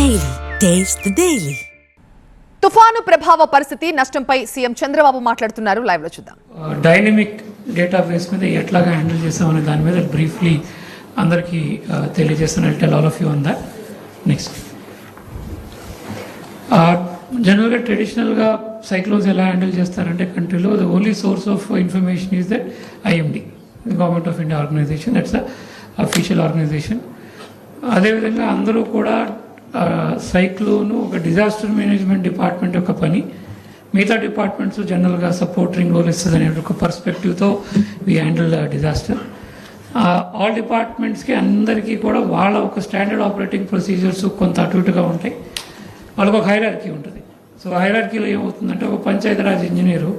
Taste the Daily. తుఫాను ప్రభావ పరిస్థితి నష్టంపై సీఎం చంద్రబాబు మాట్లాడుతున్నారు. లైవ్లో చూద్దాం. డైనమిక్ డేటాబేస్ మీద ఎట్లాగా హ్యాండిల్ చేస్తామనే దాని మీద బ్రీఫ్లీ అందరికీ తెలియజేస్తాను. Tell all of you on that next జనరల్గా ట్రెడిషనల్గా సైక్లోన్స్ ఎలా హ్యాండిల్ చేస్తారంటే కంట్రీలో the only source of information is that IMD government of India organisation that's official organisation అదేవిధంగా అందరూ కూడా సైక్లోను ఒక డిజాస్టర్ మేనేజ్మెంట్ డిపార్ట్మెంట్ యొక్క పని. మిగతా డిపార్ట్మెంట్స్ జనరల్గా సపోర్టింగ్ రోల్ ఇస్తుంది అనే ఒక పర్స్పెక్టివ్తో వి హ్యాండిల్ డిజాస్టర్ ఆల్ డిపార్ట్మెంట్స్కి అందరికీ కూడా వాళ్ళ ఒక స్టాండర్డ్ ఆపరేటింగ్ ప్రొసీజర్స్ కొంత అటు ఇటుగా ఉంటాయి. వాళ్ళకు ఒక హైరార్కీ ఉంటుంది. సో హైరార్కీలో ఏమవుతుందంటే ఒక Panchayati Raj engineer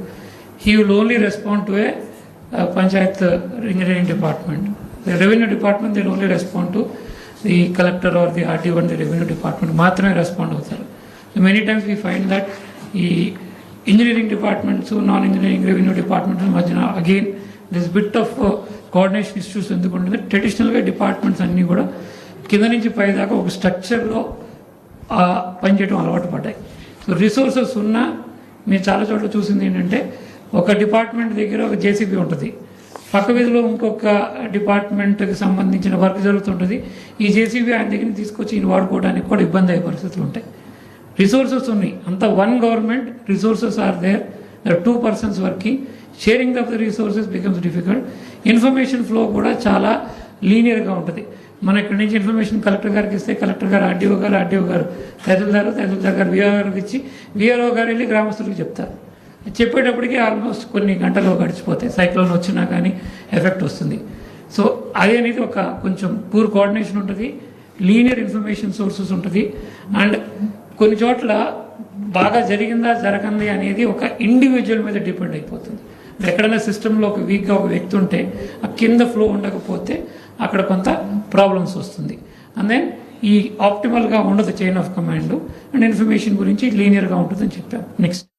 he will only respond to a panchayat engineering department revenue department they only respond to the collector or the RTO one the revenue department మాత్రమే రెస్పాండ్ అవుతారు. Many times we find that ఈ engineering departments non engineering revenue departments మధ్యన again this bit of coordination issues ఎందుకు ఉంటుంది ట్రెడిషనల్గా departments అన్నీ కూడా కింద నుంచి పై దాకా ఒక స్ట్రక్చర్లో పనిచేయడం అలవాటు పడ్డాయి. సో రిసోర్సెస్ ఉన్నా మీరు చాలా చోట్ల చూసింది ఏంటంటే ఒక డిపార్ట్మెంట్ దగ్గర ఒక జేసీబీ ఉంటుంది. పక్క వీధిలో ఇంకొక డిపార్ట్మెంట్కి సంబంధించిన వర్క్ జరుగుతుంటుంది. ఈ జేసీబీ ఆయన దగ్గర తీసుకొచ్చి ఈయన వాడుకోవడానికి కూడా ఇబ్బంది అయ్యే పరిస్థితులు ఉంటాయి. రిసోర్సెస్ ఉన్నాయి. అంత one government resources are there. There two persons working sharing of the resources becomes difficult information flow కూడా చాలా లీనియర్గా ఉంటుంది. మన ఇక్కడి నుంచి ఇన్ఫర్మేషన్ కలెక్టర్ గారికి ఇస్తే కలెక్టర్ గారు ఆర్డీఓ గారు ఆర్డీఓ గారు తహసీల్దారు తహసీల్దార్ గారు విఆర్ గారికి ఇచ్చి విఆర్ఓ గారు వెళ్ళి గ్రామస్తులకు చెప్తారు. చెప్పేటప్పటికి ఆల్మోస్ట్ కొన్ని గంటలు గడిచిపోతాయి. సైక్లోన్ వచ్చినా కానీ ఎఫెక్ట్ వస్తుంది. సో అది అనేది ఒక కొంచెం పూర్ కోఆర్డినేషన్ ఉంటుంది. లీనియర్ ఇన్ఫర్మేషన్ సోర్సెస్ ఉంటుంది. అండ్ కొన్ని చోట్ల బాగా జరిగిందా జరగంది అనేది ఒక ఇండివిజువల్ మీద డిపెండ్ అయిపోతుంది. ఎక్కడైనా సిస్టంలో ఒక వీక్గా ఒక వ్యక్తి ఉంటే ఆ కింద ఫ్లో ఉండకపోతే అక్కడ కొంత ప్రాబ్లమ్స్ వస్తుంది. అండ్ దెన్ ఈ ఆప్టిమల్గా ఉండదు chain of command and information గురించి లీనియర్గా ఉంటుందని చెప్పాం. నెక్స్ట్